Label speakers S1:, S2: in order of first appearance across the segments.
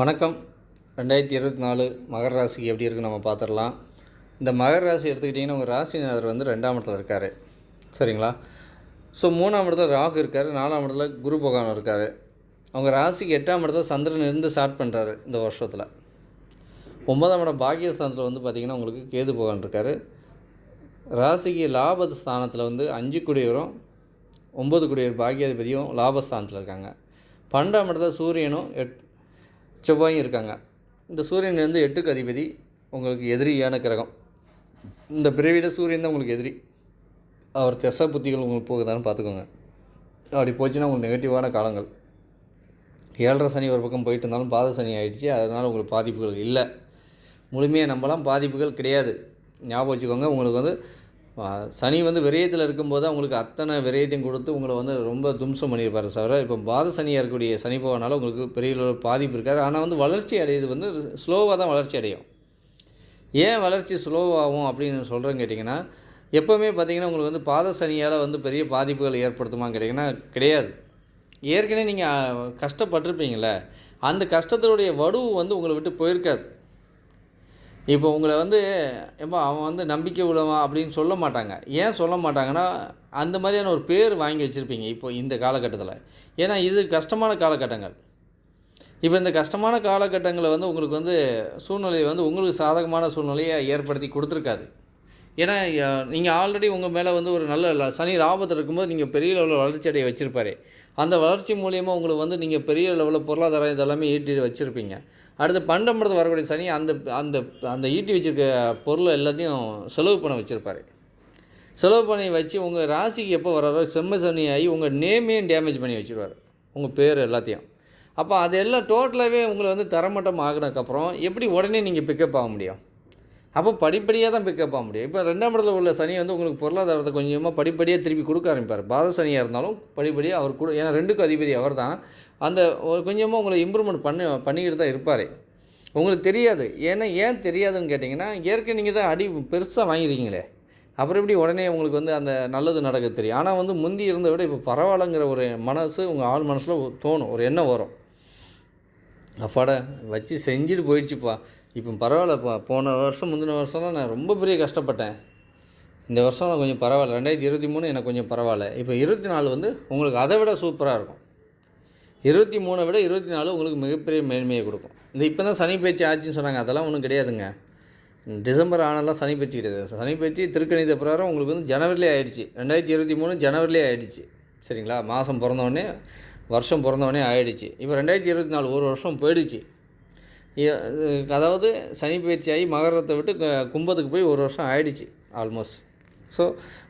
S1: வணக்கம். ரெண்டாயிரத்தி இருபத்தி நாலு மகர ராசிக்கு எப்படி இருக்குன்னு நம்ம பார்த்துடலாம். இந்த மகர ராசி எடுத்துக்கிட்டிங்கன்னா உங்கள் ராசிநாதர் வந்து ரெண்டாம் இடத்துல இருக்கார். சரிங்களா? ஸோ மூணாம் இடத்துல ராகு இருக்கார் நாலாம் இடத்துல குரு பகவான் இருக்கார். அவங்க ராசிக்கு எட்டாம் இடத்துல சந்திரன் இருந்து ஸ்டார்ட் பண்ணுறாரு இந்த வருஷத்தில். ஒன்பதாம் இடம் பாக்கியஸ்தானத்தில் வந்து பார்த்திங்கன்னா உங்களுக்கு கேது பகவான் இருக்கார். ராசிக்கு லாப ஸ்தானத்தில் வந்து அஞ்சு குடியவரும் ஒம்பது குடியவர் பாக்கியாதிபதியும் லாபஸ்தானத்தில் இருக்காங்க. பன்னெண்டாம் இடத்துல சூரியனும் எட் செவ்வாயும் இருக்காங்க. இந்த சூரியன் வந்து எட்டுக்கு அதிபதி உங்களுக்கு எதிரியான கிரகம். இந்த பிறவிட சூரியன் தான் உங்களுக்கு எதிரி. அவர் திசை புத்திகள் உங்களுக்கு போகுதான்னு பார்த்துக்கோங்க. அப்படி போச்சுன்னா உங்களுக்கு நெகட்டிவான காலங்கள். ஏழரை சனி ஒரு பக்கம் போயிட்டு இருந்தாலும் பாத சனி ஆகிடுச்சு அதனால் உங்களுக்கு பாதிப்புகள் இல்லை. முழுமையாக நம்பலாம் பாதிப்புகள் கிடையாது. ஞாபகம் வச்சுக்கோங்க உங்களுக்கு வந்து சனி வந்து விரயத்தில் இருக்கும்போது தான் உங்களுக்கு அத்தனை விரயத்தையும் கொடுத்து உங்களை வந்து ரொம்ப தும்சம் பண்ணியிருப்பாரு சார் இப்போ பாத சனியாக இருக்கக்கூடிய சனி போகனால உங்களுக்கு பெரிய ஒரு பாதிப்பு இருக்காது. ஆனால் வந்து வளர்ச்சி அடையுது வந்து ஸ்லோவாக தான் வளர்ச்சி அடையும். ஏன் வளர்ச்சி ஸ்லோவாகும் அப்படின்னு சொல்கிறேன்னு கேட்டிங்கன்னா எப்போவுமே பார்த்தீங்கன்னா உங்களுக்கு வந்து பாத சனியால் வந்து பெரிய பாதிப்புகள் ஏற்படுத்துமான்னு கேட்டிங்கன்னா கிடையாது. ஏற்கனவே நீங்கள் கஷ்டப்பட்டிருப்பீங்களே அந்த கஷ்டத்தினுடைய வடுவு வந்து உங்களை விட்டு போயிருக்காது. இப்போ உங்களை வந்து ஏம்மா அவன் வந்து நம்பிக்கை உள்ளவன் அப்படின்னு சொல்ல மாட்டாங்க. ஏன் சொல்ல மாட்டாங்கன்னா அந்த மாதிரியான ஒரு பேர் வாங்கி வச்சுருப்பீங்க இப்போ இந்த காலகட்டத்தில். ஏன்னா இது கஷ்டமான காலகட்டங்கள். இப்போ இந்த கஷ்டமான காலகட்டங்களை வந்து உங்களுக்கு வந்து சூழ்நிலையை வந்து உங்களுக்கு சாதகமான சூழ்நிலையை ஏற்படுத்தி கொடுத்துருக்காது. ஏன்னா நீங்கள் ஆல்ரெடி உங்கள் மேலே வந்து ஒரு நல்ல சனி லாபத்தில் இருக்கும்போது நீங்கள் பெரிய லெவலில் வளர்ச்சி அடைய வச்சுருப்பாரு. அந்த வளர்ச்சி மூலியமாக உங்களுக்கு வந்து நீங்கள் பெரிய லெவலில் பொருளாதாரம் இதெல்லாமே ஈட்டி வச்சுருப்பீங்க. அடுத்து பன்னெண்டு வரக்கூடிய சனி அந்த அந்த அந்த ஈட்டி வச்சிருக்க பொருளை எல்லாத்தையும் செலவு பண்ண வச்சுருப்பாரு. செலவு பண்ணி வச்சு உங்கள் ராசிக்கு எப்போ வராரோ செம்ம சனி ஆகி உங்கள் நேமையும் டேமேஜ் பண்ணி வச்சுருவார். உங்கள் பேர் எல்லாத்தையும். அப்போ அதெல்லாம் டோட்டலாகவே உங்களை வந்து தரமட்டம் ஆகினதுக்கப்புறம் எப்படி உடனே நீங்கள் பிக்கப் ஆக முடியும்? அப்போ படிப்படியாக தான் பிக்கப் ஆக முடியும். இப்போ ரெண்டாம் இடத்துல உள்ள சனி வந்து உங்களுக்கு பொருளாதாரத்தை கொஞ்சமாக படிப்படியாக திருப்பி கொடுக்க ஆரம்பிப்பார். பாத சனியாக இருந்தாலும் படிப்படியாக அவர் கூட ஏன்னா ரெண்டுக்கும் அதிபதி அவர் தான். அந்த கொஞ்சமாக உங்களை இம்ப்ரூவ்மெண்ட் பண்ணி பண்ணிக்கிட்டு தான் இருப்பார். உங்களுக்கு தெரியாது. ஏன்னா ஏன் தெரியாதுன்னு கேட்டிங்கன்னா ஏற்கனவே நீங்கள் தான் அடி பெருசாக வாங்கியிருக்கீங்களே. அப்புறம் எப்படி உடனே உங்களுக்கு வந்து அந்த நல்லது நடக்க தெரியும். ஆனால் வந்து முந்தி இருந்த விட இப்போ பரவாயில்லைங்கிற ஒரு மனசு உங்கள் ஆள் மனசில் தோணும். ஒரு எண்ணம் வரும். அப்பாடா வச்சு செஞ்சுட்டு போயிடுச்சுப்பா. இப்போ பரவாயில்ல இப்போ போன வருஷம் முந்தின வருஷம்லாம் நான் ரொம்ப பெரிய கஷ்டப்பட்டேன். இந்த வருஷம் நான் கொஞ்சம் பரவாயில்ல. ரெண்டாயிரத்தி இருபத்தி மூணு எனக்கு கொஞ்சம் பரவாயில்ல. இப்போ இருபத்தி நாலு வந்து உங்களுக்கு அதை விட சூப்பராக இருக்கும். இருபத்தி மூணை விட இருபத்தி நாலு உங்களுக்கு மிகப்பெரிய மேன்மையை கொடுக்கும். இந்த இப்போ தான் சனி பேச்சு ஆச்சுன்னு சொன்னாங்க. அதெல்லாம் ஒன்றும் கிடையாதுங்க. டிசம்பர் ஆனெல்லாம் சனி பேச்சு கிடையாது. சனி பேச்சு திருக்கணித பிரகாரம் உங்களுக்கு வந்து ஜனவரிலே ஆயிடுச்சு. ரெண்டாயிரத்தி இருபத்தி மூணு ஜனவரிலே ஆயிடுச்சு. சரிங்களா? மாதம் பிறந்தவொடனே வருஷம் பிறந்தவொடனே ஆயிடுச்சு. இப்போ ரெண்டாயிரத்தி இருபத்தி நாலு ஒரு வருஷம் போயிடுச்சு. அதாவது சனி பயிற்சி ஆகி மகரத்தை விட்டு கும்பத்துக்கு போய் ஒரு வருஷம் ஆயிடுச்சு ஆல்மோஸ்ட் ஸோ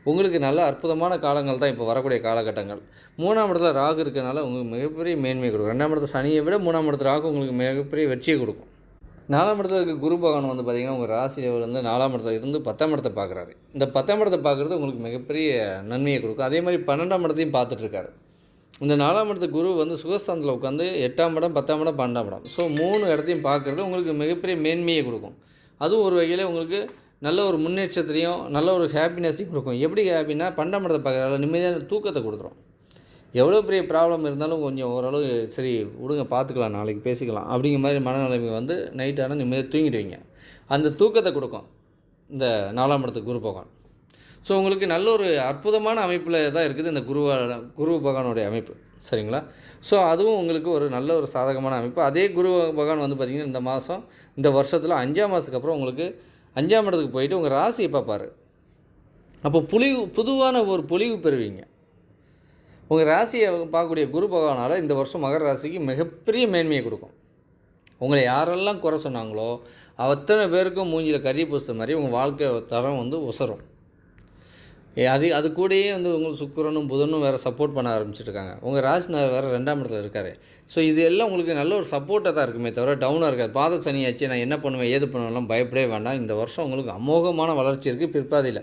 S1: உங்களுக்கு நல்ல அற்புதமான காலங்கள் தான் இப்போ வரக்கூடிய காலகட்டங்கள். மூணாம் இடத்துல ராகு இருக்கிறனால உங்களுக்கு மிகப்பெரிய மேன்மை கொடுக்கும். ரெண்டாம் இடத்துல சனியை விட மூணாம் இடத்துல ராகு உங்களுக்கு மிகப்பெரிய வெற்றியை கொடுக்கும். நாலாம் இடத்துல இருக்க குரு பகவான் வந்து பார்த்திங்கன்னா உங்கள் ராசியில் வந்து நாலாம் இடத்துல இருந்து பத்தாம் இடத்தை பார்க்குறாரு இந்த பத்தாம் இடத்தை பார்க்குறது உங்களுக்கு மிகப்பெரிய நன்மையை கொடுக்கும். அதே மாதிரி பன்னெண்டாம் இடத்தையும் பார்த்துட்ருக்காரு இந்த நாலாம் இடத்து குரு வந்து சுகஸ்தானத்தில் உட்காந்து எட்டாம் இடம் பத்தாம் இடம் பன்னெண்டாம் இடம். ஸோ மூணு இடத்தையும் பார்க்குறது உங்களுக்கு மிகப்பெரிய மேன்மையை கொடுக்கும். அதுவும் ஒரு வகையில் உங்களுக்கு நல்ல ஒரு முன்னேற்றத்தையும் நல்ல ஒரு ஹாப்பினஸையும் கொடுக்கும். எப்படி ஹாப்பினா பன்னெண்டாம் இடத்தை பார்க்குறதால நிம்மதியான தூக்கத்தை கொடுத்துரும். எவ்வளோ பெரிய ப்ராப்ளம் இருந்தாலும் கொஞ்சம் ஓரளவு சரி விடுங்க பார்த்துக்கலாம் நாளைக்கு பேசிக்கலாம். அப்படிங்கிற மாதிரி மனநிலைமை வந்து நைட் நிம்மதியாக தூங்கிடுவீங்க. அந்த தூக்கத்தை கொடுக்கும். இந்த நாலாம் இடத்துக்கு குரு பகவான் ஸோ உங்களுக்கு நல்ல ஒரு அற்புதமான அமைப்பில் தான் இருக்குது இந்த குரு குரு பகவானுடைய அமைப்பு. சரிங்களா? ஸோ அதுவும் உங்களுக்கு ஒரு நல்ல ஒரு சாதகமான அமைப்பு. அதே குரு பகவான் வந்து பார்த்திங்கன்னா இந்த மாதம் இந்த வருஷத்தில் அஞ்சாம் மாதத்துக்கு அப்புறம் உங்களுக்கு அஞ்சாம் இடத்துக்கு போயிட்டு உங்கள் ராசியை பார்ப்பார். அப்போ புலிவு புதுவான ஒரு பொலிவு பெறுவீங்க. உங்கள் ராசியை பார்க்கக்கூடிய குரு பகவானால் இந்த வருஷம் மகர ராசிக்கு மிகப்பெரிய மேன்மையை கொடுக்கும். உங்களை யாரெல்லாம் குறை சொன்னாங்களோ அத்தனை பேருக்கும் மூஞ்சியில் கறி பூச மாதிரி உங்கள் வாழ்க்கை தரம் வந்து உசரும். அது அது கூடயே வந்து உங்களுக்கு சுக்கரனும் புதனும் வேறு சப்போர்ட் பண்ண ஆரம்பிச்சிருக்காங்க. உங்கள் ராசினார் வேறு ரெண்டாம் இடத்துல இருக்கார். ஸோ இது எல்லாம் உங்களுக்கு நல்ல ஒரு சப்போர்ட்டாக தான் இருக்குமே தவிர டவுனாக இருக்காது. பாத சனியாச்சு நான் என்ன பண்ணுவேன் ஏது பண்ணுவேன்லாம் பயப்படவே வேண்டாம். இந்த வருஷம் உங்களுக்கு அமோகமான வளர்ச்சி இருக்குது பிற்பாதியில்.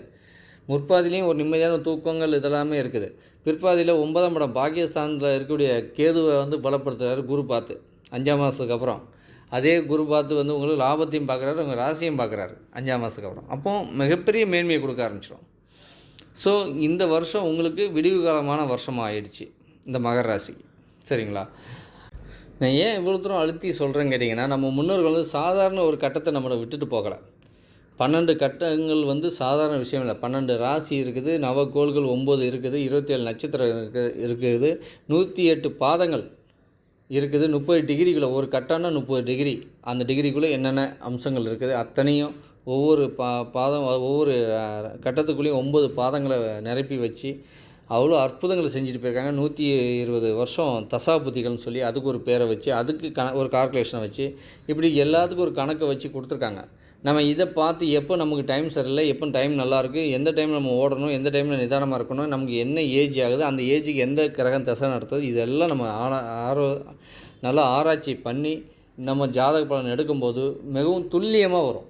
S1: முற்பாதிலையும் ஒரு நிம்மதியான தூக்கங்கள் இதெல்லாமே இருக்குது. பிற்பாதியில் ஒன்பதாம் இடம் பாகிஸ்தானில் இருக்கக்கூடிய கேதுவை வந்து பலப்படுத்துகிறாரு குரு பார்த்து. அஞ்சாம் மாதத்துக்கு அப்புறம். அதே குரு பார்த்து வந்து உங்களுக்கு லாபத்தையும் பார்க்குறாரு உங்கள் ராசியும் பார்க்குறாரு அஞ்சாம் மாதத்துக்கு அப்புறம். அப்போ மிகப்பெரிய மேன்மையை கொடுக்க ஆரம்பிச்சிடும் ஸோ இந்த வருஷம் உங்களுக்கு விடிவு காலமான வருஷமாக ஆயிடுச்சு இந்த மகர ராசிக்கு. சரிங்களா? நான் ஏன் இவ்வளோ தூரம் அழுத்தி சொல்கிறேன்னு கேட்டிங்கன்னா நம்ம முன்னோர்கள் வந்து சாதாரண ஒரு கட்டத்தை நம்மளை விட்டுட்டு போகலை. பன்னெண்டு கட்டங்கள் வந்து சாதாரண விஷயம் இல்லை. பன்னெண்டு ராசி இருக்குது நவக்கோள்கள் ஒம்பது இருக்குது இருபத்தேழு நட்சத்திரம் இருக்கு இருக்குது நூற்றி எட்டு பாதங்கள் இருக்குது முப்பது டிகிரிக்குள்ளே ஒரு கட்டம்னா முப்பது டிகிரி. அந்த டிகிரிக்குள்ளே என்னென்ன அம்சங்கள் இருக்குது? அத்தனையும் ஒவ்வொரு பா பாதம் ஒவ்வொரு கட்டத்துக்குள்ளேயும் ஒம்பது பாதங்களை நிரப்பி வச்சு அவ்வளோ அற்புதங்களை செஞ்சுட்டு போயிருக்காங்க. நூற்றி இருபது வருஷம் தசாபுத்திகள்னு சொல்லி அதுக்கு ஒரு பேரை வச்சு அதுக்கு கண ஒரு கால்குலேஷனை வச்சு இப்படி எல்லாத்துக்கும் ஒரு கணக்கை வச்சு கொடுத்துருக்காங்க. நம்ம இதை பார்த்து எப்போ நமக்கு டைம் சரியில்லை எப்போ டைம் நல்லாயிருக்கு எந்த டைமில் நம்ம ஓடணும் எந்த டைமில் நிதானமாக இருக்கணும் நமக்கு என்ன ஏஜ் ஆகுது அந்த ஏஜுக்கு எந்த கிரகம் தசை நடத்துது இதெல்லாம் நம்ம ஆரா ஆரோ நல்லா ஆராய்ச்சி பண்ணி நம்ம ஜாதக பலன் எடுக்கும்போது மிகவும் துல்லியமாக வரும்.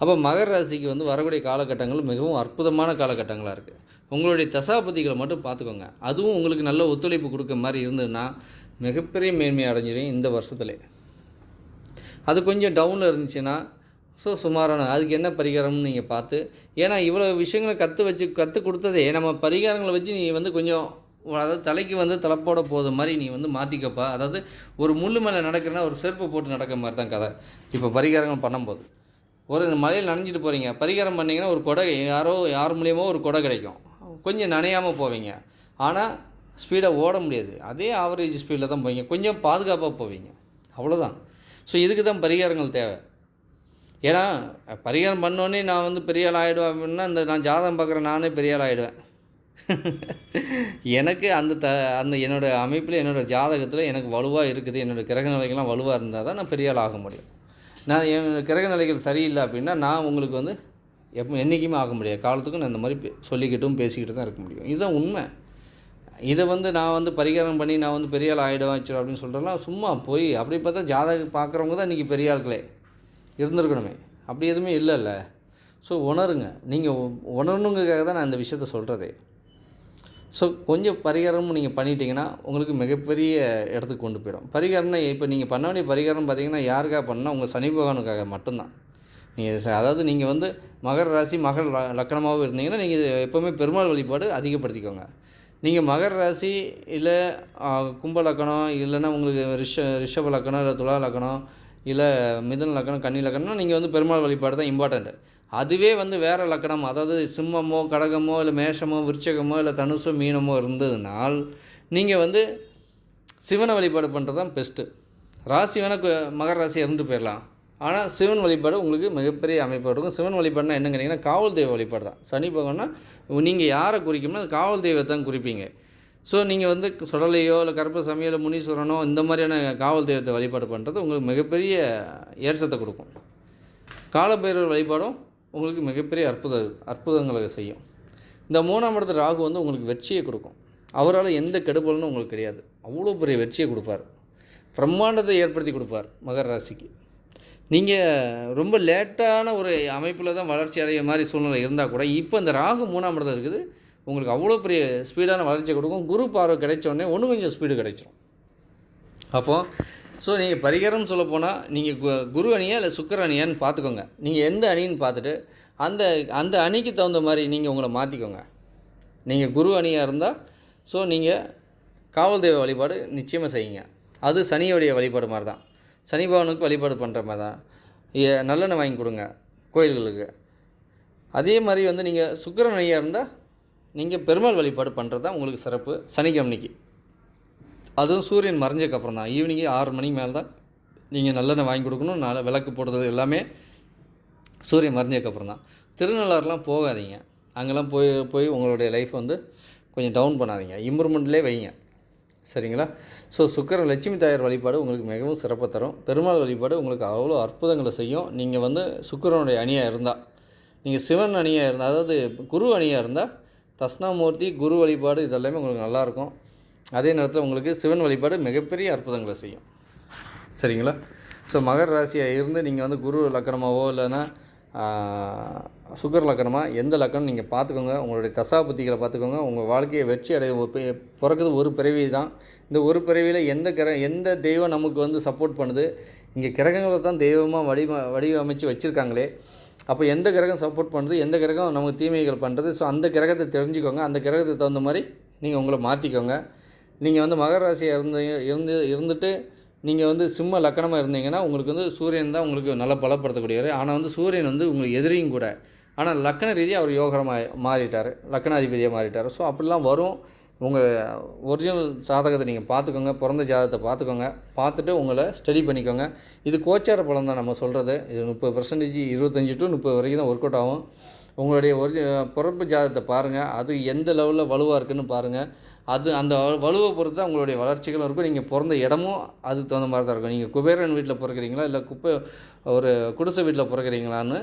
S1: அப்போ மகர ராசிக்கு வந்து வரக்கூடிய காலகட்டங்கள் மிகவும் அற்புதமான காலகட்டங்களாக இருக்குது உங்களுடைய தசாபதிகளை மட்டும் பார்த்துக்கோங்க. அதுவும் உங்களுக்கு நல்ல ஒத்துழைப்பு கொடுக்க மாதிரி இருந்ததுன்னா மிகப்பெரிய மேன்மை அடைஞ்சிடும் இந்த வருஷத்துல. அது கொஞ்சம் டவுனில் இருந்துச்சுன்னா ஸோ சுமாரான அதுக்கு என்ன பரிகாரம்னு நீங்கள் பார்த்து ஏன்னா இவ்வளோ விஷயங்களை கற்று வச்சு கற்றுக் கொடுத்ததே நம்ம பரிகாரங்களை வச்சு நீ வந்து கொஞ்சம் அதாவது தலைக்கு வந்து தலைப்போட போத மாதிரி நீ வந்து மாற்றிக்கப்பா அதாவது ஒரு முள்ளு மேலே நடக்கிறனா ஒரு செருப்பு போட்டு நடக்கிற மாதிரி தான் கதை. இப்போ பரிகாரங்கள் பண்ணும்போது. ஒரு மலையில் நனைஞ்சிட்டு போகிறீங்க பரிகாரம் பண்ணிங்கன்னா ஒரு கொடை யாரோ யார் மூலியமோ ஒரு கொடை கிடைக்கும். கொஞ்சம் நனையாமல் போவீங்க. ஆனால் ஸ்பீடாக ஓட முடியாது. அதே ஆவரேஜ் ஸ்பீடில் தான் போவீங்க. கொஞ்சம் பாதுகாப்பாக போவீங்க. அவ்வளோதான் ஸோ இதுக்கு தான் பரிகாரங்கள் தேவை. ஏன்னா பரிகாரம் பண்ணோன்னே நான் வந்து பெரிய ஆள் ஆகிடுவேன் அப்படின்னா இந்த நான் ஜாதகம் பார்க்குற நானே பெரிய ஆள் ஆகிடுவேன் எனக்கு அந்த த அந்த என்னோடய அமைப்பில் என்னோடய ஜாதகத்தில் எனக்கு வலுவாக இருக்குது. என்னோடய கிரக நிலைகள்லாம் வலுவாக இருந்தால் தான் நான் பெரிய ஆள் ஆக முடியும். நான் என் கிரக நிலைகள் சரியில்லை அப்படின்னா நான் உங்களுக்கு வந்து எப்போ என்றைக்குமே ஆக முடியாது. காலத்துக்கும் நான் இந்த மாதிரி பே- சொல்லிக்கிட்டும் பேசிக்கிட்டு தான் இருக்க முடியும். இதுதான் உண்மை. இதை வந்து நான் வந்து பரிகாரம் பண்ணி நான் வந்து பெரிய ஆள் ஆகிடும் வச்சு அப்படின்னு சொல்கிறலாம் சும்மா போய் அப்படி பார்த்தா ஜாதகம் பார்க்குறவங்க தான் இன்றைக்கி பெரிய ஆட்களே இருந்திருக்கணுமே. அப்படி எதுவுமே இல்லைல்ல. ஸோ உணருங்க. நீங்கள் உணரணுங்கிறதுக்காக தான் நான் இந்த விஷயத்த சொல்கிறதே ஸோ கொஞ்சம் பரிகாரமும் நீங்கள் பண்ணிட்டீங்கன்னா உங்களுக்கு மிகப்பெரிய இடத்துக்கு கொண்டு போயிடும். பரிகாரம்னா இப்போ நீங்கள் பண்ண வேண்டிய பரிகாரம் பார்த்தீங்கன்னா யாருக்காக பண்ணால் உங்கள் சனி பகவானுக்காக மட்டும்தான். நீங்கள் அதாவது நீங்கள் வந்து மகர ராசி மகர லக்கணமாகவும் இருந்தீங்கன்னா நீங்கள் எப்போவுமே பெருமாள் வழிபாடு அதிகப்படுத்திக்கோங்க. நீங்கள் மகர ராசி இல்லை கும்ப லக்கணம் இல்லைன்னா உங்களுக்கு ரிஷ ரிஷப லக்கணம் இல்லை துலா லக்கணம் இல்லை மிதுன லக்கணம் கன்னி லக்கணம்னா நீங்கள் வந்து பெருமாள் வழிபாடு தான் இம்பார்ட்டண்ட்டு அதுவே வந்து வேறு லக்கணம். அதாவது சிம்மமோ கடகமோ இல்லை மேஷமோ விருச்சகமோ இல்லை தனுசோ மீனமோ இருந்ததுனால் நீங்கள் வந்து சிவனை வழிபாடு பண்ணுறது தான் பெஸ்ட்டு ராசி வேணால் மகர ராசி இருந்து போயிடலாம் ஆனால் சிவன் வழிபாடு உங்களுக்கு மிகப்பெரிய அமைப்பு இருக்கும் சிவன் வழிபாடுனா என்னன்னு கேட்டிங்கன்னா காவல் தெய்வ வழிபாடு தான். சனி பகவான்னா நீங்கள் யாரை குறிக்கும்னா அது காவல் தெய்வத்தை தான் குறிப்பீங்க. ஸோ நீங்கள் வந்து சுடலையோ இல்லை கருப்பசாமியோ இல்லை முனீஸ்வரனோ இந்த மாதிரியான காவல் தெய்வத்தை வழிபாடு பண்ணுறது உங்களுக்கு மிகப்பெரிய ஏற்றத்தை கொடுக்கும். காலபைரவர் வழிபாடும் உங்களுக்கு மிகப்பெரிய அற்புத அற்புதங்களை செய்யும். இந்த மூணாம் இடத்துல ராகு வந்து உங்களுக்கு வெற்றியை கொடுக்கும். அவரால் எந்த கெடுபலனும் உங்களுக்கு கிடையாது. அவ்வளோ பெரிய வெற்றியை கொடுப்பார். பிரம்மாண்டத்தை ஏற்படுத்தி கொடுப்பார் மகர ராசிக்கு. நீங்கள் ரொம்ப லேட்டான ஒரு அமைப்பில் தான் வளர்ச்சி அடைய மாதிரி சூழ்நிலை இருந்தால் கூட இப்போ இந்த ராகு மூணாம் இடத்துல இருக்குது உங்களுக்கு அவ்வளோ பெரிய ஸ்பீடான வளர்ச்சியை கொடுக்கும். குரு பார்வை கிடைச்ச உடனே ஒன்று கொஞ்சம் ஸ்பீடு கிடைச்சிடும் அப்போது ஸோ நீங்கள் பரிகாரம் சொல்ல போனால் நீங்கள் கு- குரு அணியா இல்லை சுக்கர அணியான்னு பார்த்துக்கோங்க நீங்கள் எந்த அணின்னு பார்த்துட்டு அந்த அந்த அணிக்கு தகுந்த மாதிரி நீங்கள் உங்களை மாற்றிக்கோங்க நீங்கள் குரு அணியாக இருந்தால் ஸோ நீங்கள் காவல் தெய்வ வழிபாடு நிச்சயமாக செய்யுங்க. அது சனியோடைய வழிபாடு மாதிரி தான் சனி பவனுக்கு வழிபாடு பண்ணுற மாதிரி தான் ஏ- நல்லெண்ணெய் வாங்கி கொடுங்க கோயில்களுக்கு. அதே மாதிரி வந்து நீங்கள் சுக்கரன் அணியாக இருந்தால் நீங்கள் பெருமாள் வழிபாடு பண்ணுறது தான் உங்களுக்கு சிறப்பு. சனிக்கிழமைக்கு அதுவும் சூரியன் மறைஞ்சதுக்கப்புறம் தான் ஈவினிங்கு ஆறு மணிக்கு மேலே தான் நீங்கள் நல்லெண்ணெய் வாங்கி கொடுக்கணும் நல்ல விளக்கு போடுறது எல்லாமே சூரியன் மறைஞ்சதுக்கப்புறம் தான் திருநள்ளாறுலாம் போகாதீங்க. அங்கெல்லாம் போய் போய் உங்களுடைய லைஃப் வந்து கொஞ்சம் டவுன் பண்ணாதீங்க. இம்ப்ரூவ்மெண்ட்லேயே வைங்க. சரிங்களா? ஸோ சுக்கர லட்சுமி தாயார் வழிபாடு உங்களுக்கு மிகவும் சிறப்பு தரும். பெருமாள் வழிபாடு உங்களுக்கு அவ்வளோ அற்புதங்களை செய்யும். நீங்கள் வந்து சுக்கரனுடைய அணியாக இருந்தால் நீங்கள் சிவன் அணியாக இருந்தால் அதாவது குரு அணியாக இருந்தால் தஸ்னாமூர்த்தி குரு வழிபாடு இதெல்லாமே உங்களுக்கு நல்லாயிருக்கும் அதே நேரத்தில் உங்களுக்கு சிவன் வழிபாடு மிகப்பெரிய அற்புதங்களை செய்யும். சரிங்களா? ஸோ மகர ராசியாக இருந்து நீங்கள் வந்து குரு லக்கணமாவோ இல்லைன்னா சுகர் லக்கணமாக எந்த லக்கணம் நீங்கள் பார்த்துக்கோங்க. உங்களுடைய தசாபுத்திகளை பார்த்துக்கோங்க. உங்கள் வாழ்க்கையை வெற்றி அடைய பிறக்குது ஒரு பிறவி தான். இந்த ஒரு பிறவியில் எந்த கிர எந்த தெய்வம் நமக்கு வந்து சப்போர்ட் பண்ணுது? இங்கே கிரகங்களை தான் தெய்வமாக வடிவ வடிவமைச்சு வச்சுருக்காங்களே. அப்போ எந்த கிரகம் சப்போர்ட் பண்ணுது? எந்த கிரகம் நமக்கு தீமைகள் பண்ணுறது ஸோ அந்த கிரகத்தை தெரிஞ்சுக்கோங்க. அந்த கிரகத்துக்கு தகுந்த மாதிரி நீங்கள் உங்களை மாற்றிக்கோங்க நீங்கள் வந்து மகர ராசியாக இருந்தீங்க இருந்து இருந்துட்டு நீங்கள் வந்து சிம்ம லக்கணமாக இருந்தீங்கன்னா உங்களுக்கு வந்து சூரியன் தான் உங்களுக்கு நல்லா பலப்படுத்தக்கூடியவர். ஆனால் வந்து சூரியன் வந்து உங்களுக்கு எதிரியும் கூட. ஆனால் லக்கண ரீதியாக அவர் யோகரமாக மாறிட்டார். லக்கணாதிபதியாக மாறிட்டார். ஸோ அப்படிலாம் வரும். உங்கள் ஒரிஜினல் ஜாதகத்தை நீங்கள் பார்த்துக்கோங்க. பிறந்த ஜாதகத்தை பார்த்துக்கோங்க. பார்த்துட்டு உங்களை ஸ்டடி பண்ணிக்கோங்க. இது கோச்சார பழம் தான் நம்ம சொல்கிறது இது முப்பது பர்சன்டேஜ் இருபத்தஞ்சி டு முப்பது வரைக்கும் தான் ஒர்க் அவுட் ஆகும். உங்களுடைய ஒரிஜி பிறப்பு ஜாதகத்தை பாருங்கள் அது எந்த லெவலில் வலுவாக இருக்குன்னு பாருங்கள் அது அந்த வலுவை பொறுத்து தான் உங்களுடைய வளர்ச்சிகளும் இருக்கும். நீங்கள் பிறந்த இடமும் அதுக்கு தகுந்த மாதிரி தான் இருக்கும். நீங்கள் குபேரன் வீட்டில் பிறக்கிறீங்களா? இல்லை குப்பை ஒரு குடிசை வீட்டில் பிறக்கிறீங்களான்னு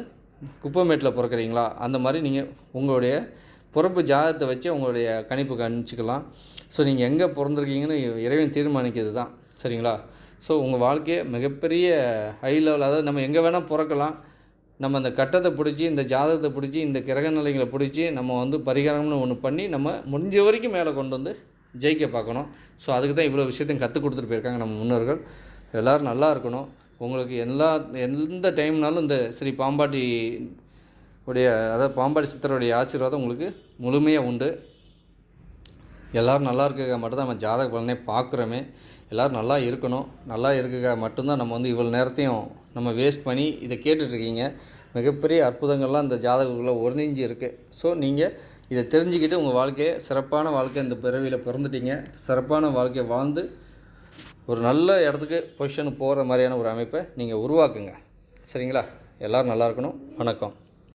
S1: குப்பைமேட்டில் பிறக்கிறீங்களா? அந்த மாதிரி நீங்கள் உங்களுடைய பிறப்பு ஜாதகத்தை வச்சு உங்களுடைய கணிப்பு கணிச்சிக்கலாம். ஸோ நீங்கள் எங்கே பிறந்திருக்கீங்கன்னு இறைவன் தீர்மானிக்கிறது தான் சரிங்களா? ஸோ உங்கள் வாழ்க்கையை மிகப்பெரிய ஹை லெவல் அதாவது நம்ம எங்கே வேணால் பிறக்கலாம். நம்ம அந்த கட்டத்தை பிடிச்சி இந்த ஜாதகத்தை பிடிச்சி இந்த கிரக நிலைகளை பிடிச்சி நம்ம வந்து பரிகாரம்னு ஒன்று பண்ணி நம்ம முடிஞ்ச வரைக்கும் மேலே கொண்டு வந்து ஜெயிக்க பார்க்கணும். ஸோ அதுக்கு தான் இவ்வளோ விஷயத்தையும் கற்றுக் கொடுத்துட்டு போயிருக்காங்க நம்ம முன்னோர்கள். எல்லோரும் நல்லா இருக்கணும். உங்களுக்கு எல்லா எந்த டைம்னாலும் இந்த ஸ்ரீ பாம்பாட்டி உடைய அதாவது பாம்பாடி சித்தருடைய ஆசீர்வாதம் உங்களுக்கு முழுமையாக உண்டு. எல்லோரும் நல்லா இருக்க மட்டும்தான் நம்ம ஜாதக பலனே பார்க்குறோமே. எல்லோரும் நல்லா இருக்கணும். நல்லா இருக்க மட்டும்தான் நம்ம வந்து இவ்வளோ நேரத்தையும் நம்ம வேஸ்ட் பண்ணி இதை கேட்டுட்ருக்கீங்க. மிகப்பெரிய அற்புதங்கள்லாம் இந்த ஜாதகக்குள்ளே ஒருங்கிஞ்சு இருக்குது ஸோ நீங்கள் இதை தெரிஞ்சுக்கிட்டு உங்கள் வாழ்க்கையை சிறப்பான வாழ்க்கை இந்த பிறவியில் பிறந்துட்டீங்க. சிறப்பான வாழ்க்கையை வாழ்ந்து ஒரு நல்ல இடத்துக்கு பொசிஷனுக்கு போகிற மாதிரியான ஒரு அமைப்பை நீங்கள் உருவாக்குங்க. சரிங்களா? எல்லோரும் நல்லா இருக்கணும். வணக்கம்.